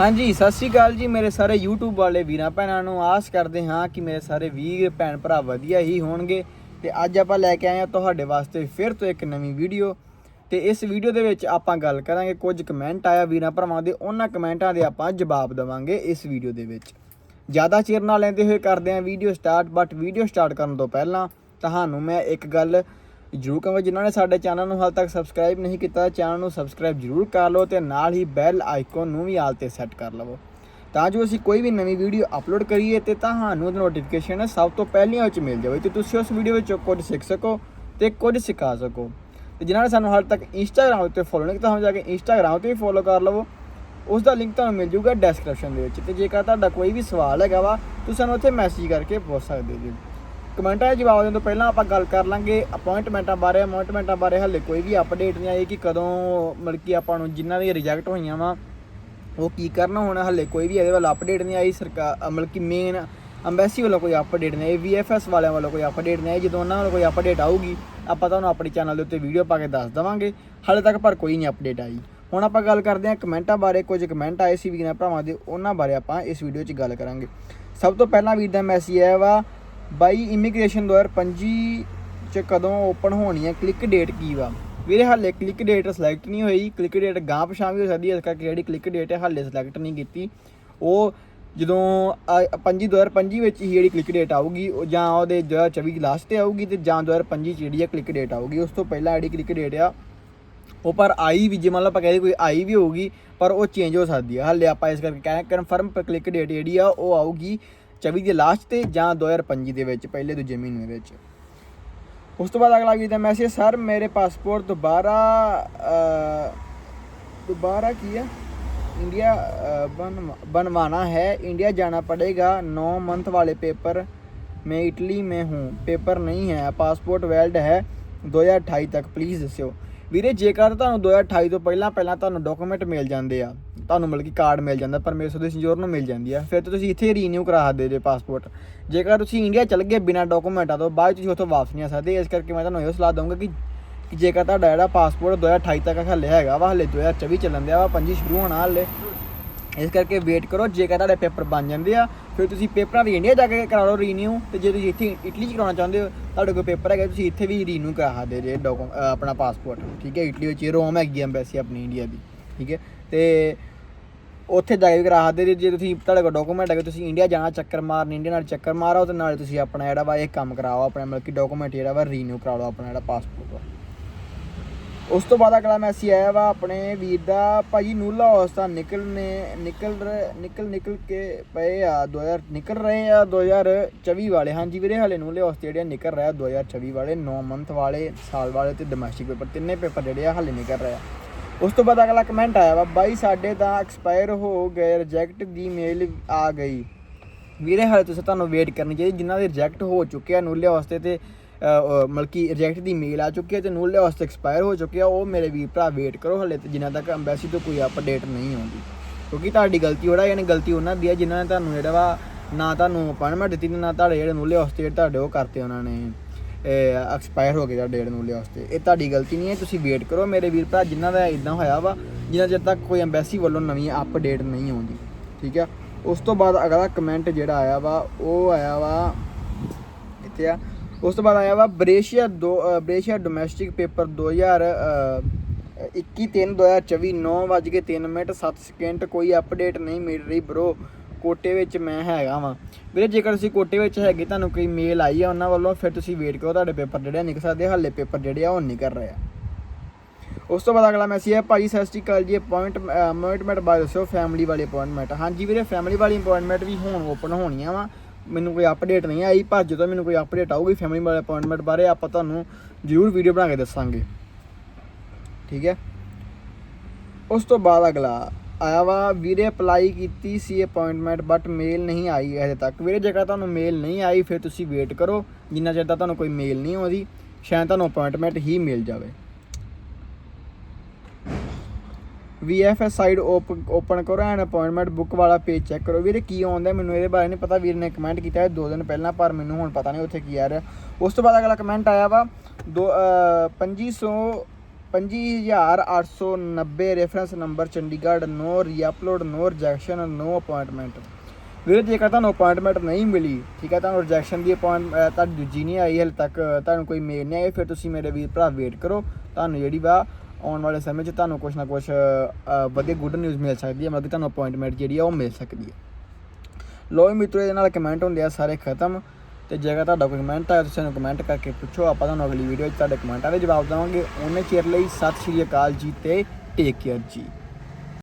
ਹਾਂਜੀ, ਸਤਿ ਸ਼੍ਰੀ ਅਕਾਲ ਜੀ ਮੇਰੇ ਸਾਰੇ YouTube ਵਾਲੇ ਵੀਰਾਂ ਭੈਣਾਂ ਨੂੰ। ਆਸ ਕਰਦੇ ਹਾਂ ਕਿ ਮੇਰੇ ਸਾਰੇ ਵੀਰ, ਭੈਣ ਭਰਾ ਵਧੀਆ ਹੀ ਹੋਣਗੇ। ਤੇ ਅੱਜ ਆਪਾਂ ਲੈ ਕੇ ਆਏ ਹਾਂ ਤੁਹਾਡੇ ਵਾਸਤੇ ਫਿਰ ਤੋਂ ਇੱਕ ਨਵੀਂ ਵੀਡੀਓ। ਤੇ ਇਸ ਵੀਡੀਓ ਦੇ ਵਿੱਚ ਆਪਾਂ ਗੱਲ ਕਰਾਂਗੇ, ਕੁਝ ਕਮੈਂਟ ਆਇਆ ਵੀਰਾਂ ਭਰਾਵਾਂ ਦੇ, ਉਹਨਾਂ ਕਮੈਂਟਾਂ ਦੇ ਆਪਾਂ ਜਵਾਬ ਦੇਵਾਂਗੇ ਇਸ ਵੀਡੀਓ ਦੇ ਵਿੱਚ। ਜ਼ਿਆਦਾ ਚਿਰ ਨਾ ਲੈਂਦੇ ਹੋਏ ਕਰਦੇ ਹਾਂ video start but video start ਕਰਨ ਤੋਂ ਪਹਿਲਾਂ ਤੁਹਾਨੂੰ ਮੈਂ ਇੱਕ ਗੱਲ ਜਰੂਰ ਕਹਾਂਗਾ ਜਿਨ੍ਹਾਂ ਨੇ ਸਾਡੇ ਚੈਨਲ ਨੂੰ ਹਾਲ ਤੱਕ ਸਬਸਕ੍ਰਾਈਬ ਨਹੀਂ ਕੀਤਾ, ਚੈਨਲ ਨੂੰ ਸਬਸਕ੍ਰਾਈਬ ਜਰੂਰ ਕਰ ਲਓ ਤੇ ਨਾਲ ਹੀ ਬੈਲ ਆਈਕਨ ਨੂੰ ਵੀ ਆਲ ਤੇ ਸੈੱਟ ਕਰ ਲਵੋ। ਤਾਂ ਜੋ ਅਸੀਂ ਕੋਈ ਵੀ ਨਵੀਂ ਵੀਡੀਓ ਅਪਲੋਡ ਕਰੀਏ ਤੇ ਤੁਹਾਨੂੰ ਉਹਦੀ ਨੋਟੀਫਿਕੇਸ਼ਨ ਸਭ ਤੋਂ ਪਹਿਲੀਆਂ ਵਿੱਚ ਮਿਲ ਜਾਵੇ ਤੇ ਤੁਸੀਂ ਉਸ ਵੀਡੀਓ ਵਿੱਚੋਂ ਕੁਝ ਸਿੱਖ ਸਕੋ ਤੇ ਕੁਝ ਸਿਖਾ ਸਕੋ। ਤੇ ਜਿਨ੍ਹਾਂ ਨੇ ਸਾਨੂੰ ਹਾਲ ਤੱਕ ਇੰਸਟਾਗ੍ਰam ਉੱਤੇ ਫੋਲੋ ਨਹੀਂ ਕੀਤਾ ਹੋ ਜਾ ਕੇ ਇੰਸਟਾਗ੍ਰam ਤੇ ਵੀ ਫੋਲੋ ਕਰ ਲਵੋ। ਉਸ ਦਾ ਲਿੰਕ ਤੁਹਾਨੂੰ ਮਿਲ ਜੂਗਾ ਡਿਸਕ੍ਰਿਪਸ਼ਨ ਦੇ ਵਿੱਚ ਤੇ ਜੇਕਰ ਤੁਹਾਡਾ ਕੋਈ ਵੀ ਸਵਾਲ ਹੈਗਾ ਵਾ, ਤੁਸੀਂ ਸਾਨੂੰ ਉੱਥੇ ਮੈਸੇਜ ਕਰਕੇ ਪੁੱਛ ਸਕਦੇ ਜੀ। ਕਮੈਂਟਾਂ ਦੇ ਜਵਾਬ ਦੇਣ ਤੋਂ ਪਹਿਲਾਂ ਆਪਾਂ ਗੱਲ ਕਰ ਲਾਂਗੇ ਅਪਾਇੰਟਮੈਂਟਾਂ ਬਾਰੇ ਅਪਾਇੰਟਮੈਂਟਾਂ ਬਾਰੇ ਹਾਲੇ ਕੋਈ ਵੀ ਅਪਡੇਟ ਨਹੀਂ ਆਈ ਕਿ ਕਦੋਂ ਮਤਲਬ ਕਿ ਆਪਾਂ ਨੂੰ ਜਿਨ੍ਹਾਂ ਦੀ ਰਿਜੈਕਟ ਹੋਈਆਂ ਵਾ, ਉਹ ਕੀ ਕਰਨਾ ਹੁਣ, ਹਾਲੇ ਕੋਈ ਵੀ ਇਹਦੇ ਵੱਲ ਅਪਡੇਟ ਨਹੀਂ ਆਈ ਸਰਕਾਰ ਮਤਲਬ ਕਿ ਮੇਨ ਅੰਬੈਸੀ ਵੱਲੋਂ ਕੋਈ ਅਪਡੇਟ ਨਹੀਂ ਆਈ ਵੀਐਫਐਸ ਵਾਲਿਆਂ ਵੱਲੋਂ ਕੋਈ ਅਪਡੇਟ ਨਹੀਂ ਆਈ, ਜਦੋਂ ਉਹਨਾਂ ਵੱਲੋਂ ਕੋਈ ਅਪਡੇਟ ਆਊਗੀ, ਆਪਾਂ ਤੁਹਾਨੂੰ ਆਪਣੇ ਚੈਨਲ ਦੇ ਉੱਤੇ ਵੀਡੀਓ ਪਾ ਕੇ ਦੱਸ ਦਵਾਂਗੇ, ਹਾਲੇ ਤੱਕ ਪਰ ਕੋਈ ਨਹੀਂ ਅਪਡੇਟ ਆਈ। ਹੁਣ ਆਪਾਂ ਗੱਲ ਕਰਦੇ ਹਾਂ ਕਮੈਂਟਾਂ ਬਾਰੇ, ਕੁਝ ਕਮੈਂਟ ਆਏ ਸੀ ਵੀਰਾਂ ਭਰਾਵਾਂ ਦੇ, ਉਹਨਾਂ ਬਾਰੇ ਆਪਾਂ ਇਸ ਵੀਡੀਓ 'ਚ ਗੱਲ ਕਰਾਂਗੇ। ਸਭ ਤੋਂ ਪਹਿਲਾਂ ਵੀਰ ਦਾ ਮੈਸੇਜ ਆਇਆ ਵਾ ਬਾਈ ਇਮੀਗ੍ਰੇਸ਼ਨ 2025 ਚ ਕਦੋਂ ਓਪਨ ਹੋਣੀ ਹੈ ਕਲਿੱਕ ਡੇਟ ਕੀ ਵਾ? ਵੀਰੇ ਹਾਲੇ ਕਲਿੱਕ ਡੇਟ ਸਿਲੈਕਟ ਨਹੀਂ ਹੋਈ ਕਲਿੱਕ ਡੇਟ ਗਾਂ ਪਛਾਂ ਵੀ ਹੋ ਸਕਦੀ ਹੈ, ਇਸ ਕਰਕੇ ਜਿਹੜੀ ਕਲਿੱਕ ਡੇਟ ਹੈ ਹਾਲੇ ਸਿਲੈਕਟ ਨਹੀਂ ਕੀਤੀ। ਉਹ ਜਦੋਂ 25 2025 ਵਿੱਚ ਹੀ ਜਿਹੜੀ ਕਲਿੱਕ ਡੇਟ ਆਊਗੀ, ਉਹ ਜਾਂ ਉਹਦੇ 2024 ਲਾਸਟ ਤੇ ਆਊਗੀ ਤੇ ਜਾਂ 2025 ਚ ਜਿਹੜੀ ਹੈ ਕਲਿੱਕ ਡੇਟ ਆਊਗੀ, ਉਸ ਤੋਂ ਪਹਿਲਾਂ ਜਿਹੜੀ ਕਲਿੱਕ ਡੇਟ ਆ, ਉਹ ਪਰ ਆਈ ਵੀ ਜੇ ਮੰਨ ਲਓ ਆਪਾਂ ਕਹਿੰਦੇ ਕੋਈ ਆਈ ਵੀ ਹੋਊਗੀ, ਪਰ ਉਹ ਚੇਂਜ ਹੋ ਸਕਦੀ ਹੈ ਹਾਲੇ ਆਪਾਂ ਇਸ ਕਰਕੇ ਕਹਿੰਦੇ ਕਨਫਰਮ ਕਲਿੱਕ ਡੇਟ ਜਿਹੜੀ ਆ, ਉਹ ਆਊਗੀ। 24 ਦੇ ਲਾਸਟ ਤੇ ਜਾਂ 2025 ਦੇ ਵਿੱਚ ਪਹਿਲੇ ਦੂਜੇ ਮਹੀਨੇ ਵਿੱਚ ਉਸ ਤੋਂ ਬਾਅਦ ਅਗਲਾ ਵੀ ਦਾ ਮੈਸੇਜ ਸਰ ਮੇਰੇ ਪਾਸਪੋਰਟ ਦੁਬਾਰਾ ਅ, ਦੁਬਾਰਾ ਕੀ ਹੈ इंडिया अ, बन बनवाना है इंडिया जाना पड़ेगा नौ मंथ वाले पेपर मैं इटली में हूँ पेपर नहीं है पासपोर्ट वैलिड है 2028 ਤੱਕ ਪਲੀਜ਼ ਦੱਸਿਓ ਵੀਰੇ, ਜੇਕਰ ਤੁਹਾਨੂੰ 2028 ਤੋਂ ਪਹਿਲਾਂ ਪਹਿਲਾਂ ਤੁਹਾਨੂੰ ਡਾਕੂਮੈਂਟ ਮਿਲ ਜਾਂਦੇ ਆ, ਤੁਹਾਨੂੰ ਮਤਲਬ ਕਿ ਕਾਰਡ ਮਿਲ ਜਾਂਦਾ ਪਰਮੇਸ਼ਰ ਦੇ ਸੰਜੋਰ ਨੂੰ ਮਿਲ ਜਾਂਦੀ ਆ, ਫਿਰ ਤਾਂ ਤੁਸੀਂ ਇੱਥੇ ਰੀਨਿਊ ਕਰਾ ਸਕਦੇ ਜੇ ਪਾਸਪੋਰਟ ਜੇਕਰ ਤੁਸੀਂ ਇੰਡੀਆ ਚਲ ਗਏ ਬਿਨਾਂ ਡਾਕੂਮੈਂਟਾਂ ਤੋਂ ਬਾਅਦ 'ਚ ਤੁਸੀਂ ਉੱਥੋਂ ਵਾਪਸ ਨਹੀਂ ਆ ਸਕਦੇ। ਇਸ ਕਰਕੇ ਮੈਂ ਤੁਹਾਨੂੰ ਇਹ ਸਲਾਹ ਦਊਂਗਾ ਕਿ ਕਿ ਜੇਕਰ ਤੁਹਾਡਾ ਜਿਹੜਾ ਪਾਸਪੋਰਟ 2028 ਤੱਕ ਹਲੇ ਹੈਗਾ ਵਾ, ਹਲੇ 2024 ਚੱਲਣ ਦਿਆ ਵਾ, ਪੰਜੀ ਸ਼ੁਰੂ ਹੋਣਾ ਹਲੇ। ਇਸ ਕਰਕੇ ਵੇਟ ਕਰੋ ਜੇਕਰ ਤੁਹਾਡੇ ਪੇਪਰ ਬਣ ਜਾਂਦੇ ਆ, ਫਿਰ ਤੁਸੀਂ ਪੇਪਰਾਂ ਦੀ ਇੰਡੀਆ ਜਾ ਕੇ ਕਰਾ ਲਓ ਰੀਨਿਊ ਤੇ ਜੇ ਤੁਸੀਂ ਇੱਥੇ ਇਟਲੀ 'ਚ ਕਰਾਉਣਾ ਚਾਹੁੰਦੇ ਹੋ, ਤੁਹਾਡੇ ਕੋਲ ਪੇਪਰ ਹੈਗਾ, ਤੁਸੀਂ ਇੱਥੇ ਵੀ ਰੀਨਿਊ ਕਰਾ ਸਕਦੇ ਜੇ ਡਾਕੂ ਆਪਣਾ ਪਾਸਪੋਰਟ ਠੀਕ ਹੈ, ਇਟਲੀ ਵਿੱਚ ਰੋਮ ਹੈਗੀ ਐਮਬੈਸੀ ਆਪਣੀ ਇੰਡੀਆ ਦੀ, ਠੀਕ ਹੈ, ਤੇ ਉੱਥੇ ਜਾ ਕੇ ਵੀ ਕਰਾ ਸਕਦੇ ਜੇ- ਜੇ ਤੁਸੀਂ ਤੁਹਾਡੇ ਕੋਲ ਡਾਕੂਮੈਂਟ ਹੈਗੇ, ਤੁਸੀਂ ਇੰਡੀਆ ਜਾਣਾ, ਚੱਕਰ ਮਾਰਨ, ਇੰਡੀਆ ਨਾਲ ਚੱਕਰ ਮਾਰੋ, ਤੇ ਨਾਲ ਤੁਸੀਂ ਆਪਣਾ ਜਿਹੜਾ ਵਾ ਇਹ ਕੰਮ ਕਰਾਓ, ਆਪਣਾ ਮਤਲਬ ਕਿ ਡਾਕੂਮੈਂਟ ਜਿਹੜਾ ਵਾ ਰੀਨਿਊ ਕਰਾ ਲਓ, ਆਪਣਾ ਜਿਹੜਾ ਪਾਸਪੋਰਟ ਵਾ। ਉਸ ਤੋਂ ਬਾਅਦ ਅਗਲਾ ਮੈਸੇਜ ਆਇਆ ਵਾ, ਆਪਣੇ ਵੀਰ ਦਾ, ਭਾਜੀ ਨੂਲਾ ਹੌਸਤਾ ਨਿਕਲ ਨੇ ਨਿਕਲ ਰ- ਨਿਕਲ ਨਿਕਲ ਕੇ ਪਏ ਆ 2000 ਨਿਕਲ ਰਹੇ ਆ 2024 ਵਾਲੇ। ਹਾਂਜੀ ਵੀਰੇ, ਹਲੇ ਨੂਲੇ ਹੌਸਤੇ ਜਿਹੜੇ ਆ ਨਿਕਲ ਰਿਹਾ 2024 ਵਾਲੇ 9 ਮੰਥ ਵਾਲੇ, ਸਾਲ ਵਾਲੇ ਤੇ ਡੋਮੈਸਟਿਕ ਪੇਪਰ ਤਿੰਨੇ ਪੇਪਰ ਜਿਹੜੇ ਆ ਹਲੇ ਨਿਕਲ ਰਹੇ ਆ। ਉਸ ਤੋਂ ਬਾਅਦ ਅਗਲਾ ਕਮੈਂਟ ਆਇਆ ਵਾ, ਬਾਈ ਸਾਡੇ ਤਾਂ ਐਕਸਪਾਇਰ ਹੋ ਗਏ ਰਿਜੈਕਟ ਦੀ ਮੇਲ ਆ ਗਈ। ਵੀਰੇ, ਹਾਲੇ ਤੁਸੀਂ ਤੁਹਾਨੂੰ ਵੇਟ ਕਰਨੀ ਚਾਹੀਦੀ, ਜਿਨ੍ਹਾਂ ਦੇ ਰਿਜੈਕਟ ਹੋ ਚੁੱਕੇ ਆ ਨੂਲੇ ਵਾਸਤੇ ਤੇ ਅ, ਮਤਲਬ ਕਿ ਰਿਜੈਕਟ ਦੀ ਮੇਲ ਆ ਚੁੱਕੀ ਹੈ ਤੇ ਨੂਲੇ ਵਾਸਤੇ ਐਕਸਪਾਇਰ ਹੋ ਚੁੱਕੇ ਆ ਉਹ ਮੇਰੇ ਵੀਰ ਭਰਾ ਵੇਟ ਕਰੋ ਹਲੇ ਤੇ ਜਿਨ੍ਹਾਂ ਤੱਕ ਐਮਬੈਸੀ ਤੋਂ ਕੋਈ ਅਪਡੇਟ ਨਹੀਂ ਆਉਂਦੀ। ਕਿਉਂਕਿ ਤੁਹਾਡੀ ਗਲਤੀ ਹੋੜਾ ਯਾਨੀ ਗਲਤੀ ਉਹਨਾਂ ਦੀ ਹੈ ਜਿਨ੍ਹਾਂ ਨੇ ਤੁਹਾਨੂੰ ਜਿਹੜਾ ਵਾ ਨਾ ਤੁਹਾਨੂੰ ਅਪਾਇੰਟਮੈਂਟ ਦਿੱਤੀ ਤੇ ਨਾ ਤੁਹਾਡੇ ਜਿਹੜੇ ਨੂਲੇ ਵਾਸਤੇ ਜਿਹੜੇ ਤੁਹਾਡੇ ਉਹ ਕਰਤੇ ਉਹਨਾਂ ਨੇ। ਐਕਸਪਾਇਰ ਹੋ ਗਏ ਤੁਹਾਡੇ ਜਿਹੜੇ ਲਿਆ ਵਾਸਤੇ ਇਹ ਤੁਹਾਡੀ ਗਲਤੀ ਨਹੀਂ ਹੈ ਤੁਸੀਂ ਵੇਟ ਕਰੋ। ਮੇਰੇ ਵੀਰ ਭਰਾ ਜਿਨ੍ਹਾਂ ਦਾ ਇਦਾਂ ਹੋਇਆ ਵਾ ਜਿਨ੍ਹਾਂ ਚਿਰ ਤੱਕ ਕੋਈ ਐਮਬੈਸੀ ਵੱਲੋਂ ਨਵੀਂ ਅਪਡੇਟ ਨਹੀਂ ਆਉਂਦੀ ਠੀਕ ਆ? ਉਸ ਤੋਂ ਬਾਅਦ ਅਗਲਾ ਕਮੈਂਟ ਜਿਹੜਾ ਆਇਆ ਵਾ ਉਹ ਆਇਆ ਵਾ ਇੱਥੇ ਆ। ਉਸ ਤੋਂ ਬਾਅਦ ਆਇਆ ਵਾ ਬਰੇਸ਼ੀਆ ਦੋ ਬਰੇਸ਼ੀਆ ਡੋਮੈਸਟਿਕ ਪੇਪਰ 2000 ਅ, 21 3 2024 9 ਵੱਜ ਕੇ 3 ਮਿੰਟ 7 ਸਕਿੰਟ ਕੋਈ ਅਪਡੇਟ ਨਹੀਂ ਮਿਲ ਰਹੀ ਬ్రో ਕੋਟੇ ਵਿੱਚ ਮੈਂ ਹੈਗਾ ਵਾਂ। ਵੀਰੇ ਜੇਕਰ ਤੁਸੀਂ ਕੋਟੇ ਵਿੱਚ ਹੈਗੇ ਤੁਹਾਨੂੰ ਕੋਈ ਮੇਲ ਆਈ ਆ ਉਹਨਾਂ ਵੱਲੋਂ ਫਿਰ ਤੁਸੀਂ ਵੇਟ ਕਰੋ ਤੁਹਾਡੇ ਪੇਪਰ ਜਿਹੜੇ ਆ ਨਿਕਲ ਸਕਦੇ ਹਾਲੇ ਪੇਪਰ ਜਿਹੜੇ ਆ ਉਹ ਨਹੀਂ ਕਰ ਰਿਹਾ ਉਸ ਤੋਂ ਬਾਅਦ ਅਗਲਾ ਮੈਸੇਜ ਹੈ ਭਾਜੀ ਸਤਿ ਸ਼੍ਰੀ ਅਕਾਲ ਜੀ ਅਪਾਇੰਟ ਅਪਾਇੰਟਮੈਂਟ ਬਾਰੇ ਦੱਸੋ ਫੈਮਿਲੀ ਵਾਲੀ ਅਪਾਇੰਟਮੈਂਟ ਹਾਂਜੀ ਵੀਰੇ ਫੈਮਿਲੀ ਵਾਲੀ ਅਪਾਇੰਟਮੈਂਟ ਵੀ ਹੁਣ ਓਪਨ ਹੋਣੀਆਂ ਵਾ। ਮੈਨੂੰ ਕੋਈ ਅਪਡੇਟ ਨਹੀਂ ਆਈ, ਪਰ ਜਦੋਂ ਮੈਨੂੰ ਕੋਈ ਅਪਡੇਟ ਆਊਗੀ ਫੈਮਿਲੀ ਵਾਲੇ ਅਪਾਇੰਟਮੈਂਟ ਬਾਰੇ ਆਪਾਂ ਤੁਹਾਨੂੰ ਜ਼ਰੂਰ ਵੀਡੀਓ ਬਣਾ ਕੇ ਦੱਸਾਂਗੇ। ਠੀਕ ਹੈ? ਉਸ ਤੋਂ ਬਾਅਦ ਅਗਲਾ ਆਇਆ ਵਾ, ਵੀਰੇ ਅਪਲਾਈ ਕੀਤੀ ਸੀ ਅਪਾਇੰਟਮੈਂਟ ਬਟ ਮੇਲ ਨਹੀਂ ਆਈ ਹਜੇ ਤੱਕ। ਵੀਰੇ, ਜੇਕਰ ਤੁਹਾਨੂੰ ਮੇਲ ਨਹੀਂ ਆਈ, ਫਿਰ ਤੁਸੀਂ ਵੇਟ ਕਰੋ। ਜਿੰਨਾ ਚਿਰ ਤੱਕ ਤੁਹਾਨੂੰ ਕੋਈ ਮੇਲ ਨਹੀਂ ਆਉਂਦੀ, ਸ਼ਾਇਦ ਤੁਹਾਨੂੰ ਅਪਾਇੰਟਮੈਂਟ ਹੀ ਮਿਲ ਜਾਵੇ। VFS ਸਾਈਡ ਓਪਨ ਕਰੋ ਐਂਡ ਅਪਾਇੰਟਮੈਂਟ ਬੁੱਕ ਵਾਲਾ ਪੇਜ ਚੈੱਕ ਕਰੋ। ਵੀਰੇ ਕੀ ਆਉਂਦਾ ਮੈਨੂੰ ਇਹਦੇ ਬਾਰੇ ਨਹੀਂ ਪਤਾ। ਵੀਰ ਨੇ ਕਮੈਂਟ ਕੀਤਾ ਹੈ ਦੋ ਦਿਨ ਪਹਿਲਾਂ ਪਰ ਮੈਨੂੰ ਹੁਣ ਪਤਾ ਨਹੀਂ ਉੱਥੇ ਕੀ ਆ ਰਿਹਾ। ਉਸ ਤੋਂ ਬਾਅਦ ਅਗਲਾ ਕਮੈਂਟ ਆਇਆ ਵਾ ਦੋ ਅ, 2500 25890 reference number Chandigarh no reupload no rejection no appointment ਵੀਰੇ ਜੇਕਰ ਤੁਹਾਨੂੰ ਅਪਾਇੰਟਮੈਂਟ ਨਹੀਂ ਮਿਲੀ ਠੀਕ ਹੈ ਤੁਹਾਨੂੰ ਰਿਜੈਕਸ਼ਨ ਦੀ ਅਪਾਇੰਟਮੈਂਟ ਤੁਹਾਡੀ ਦੂਜੀ ਨਹੀਂ ਆਈ ਹਲੇ ਤੱਕ ਤੁਹਾਨੂੰ ਕੋਈ ਮੇਲ ਨਹੀਂ ਆਈ ਫਿਰ ਤੁਸੀਂ ਮੇਰੇ ਵੀਰ ਭਰਾ ਵੇਟ ਕਰੋ। ਤੁਹਾਨੂੰ ਜਿਹੜੀ ਵਾ ਆਉਣ ਵਾਲੇ ਸਮੇਂ 'ਚ ਤੁਹਾਨੂੰ ਕੁਛ ਨਾ ਕੁਛ ਵਧੀਆ ਗੁੱਡ ਨਿਊਜ਼ ਮਿਲ ਸਕਦੀ ਹੈ, ਮਤਲਬ ਕਿ ਤੁਹਾਨੂੰ ਅਪਾਇੰਟਮੈਂਟ ਜਿਹੜੀ ਆ ਉਹ ਮਿਲ ਸਕਦੀ ਹੈ। ਲੋ ਵੀ ਮਿੱਤਰੋ, ਇਹਦੇ ਨਾਲ ਕਮੈਂਟ ਹੁੰਦੇ ਆ, ਸਾਰੇ ਖਤਮ। ਤੇ ਜੇਕਰ ਤੁਹਾਡਾ ਕੋਈ ਕਮੈਂਟ ਆਇਆ, ਤੁਸੀਂ ਸਾਨੂੰ ਕਮੈਂਟ ਕਰਕੇ ਪੁੱਛੋ, ਆਪਾਂ ਤੁਹਾਨੂੰ ਅਗਲੀ ਵੀਡੀਓ 'ਚ ਤੁਹਾਡੇ ਕਮੈਂਟਾਂ ਦੇ ਜਵਾਬ ਦੇਵਾਂਗੇ। ਉਹਨੇ ਚਿਰ ਲਈ ਸਤਿ ਸ਼੍ਰੀ ਅਕਾਲ ਜੀ ਤੇ ਟੇਕ ਕੇਅਰ ਜੀ।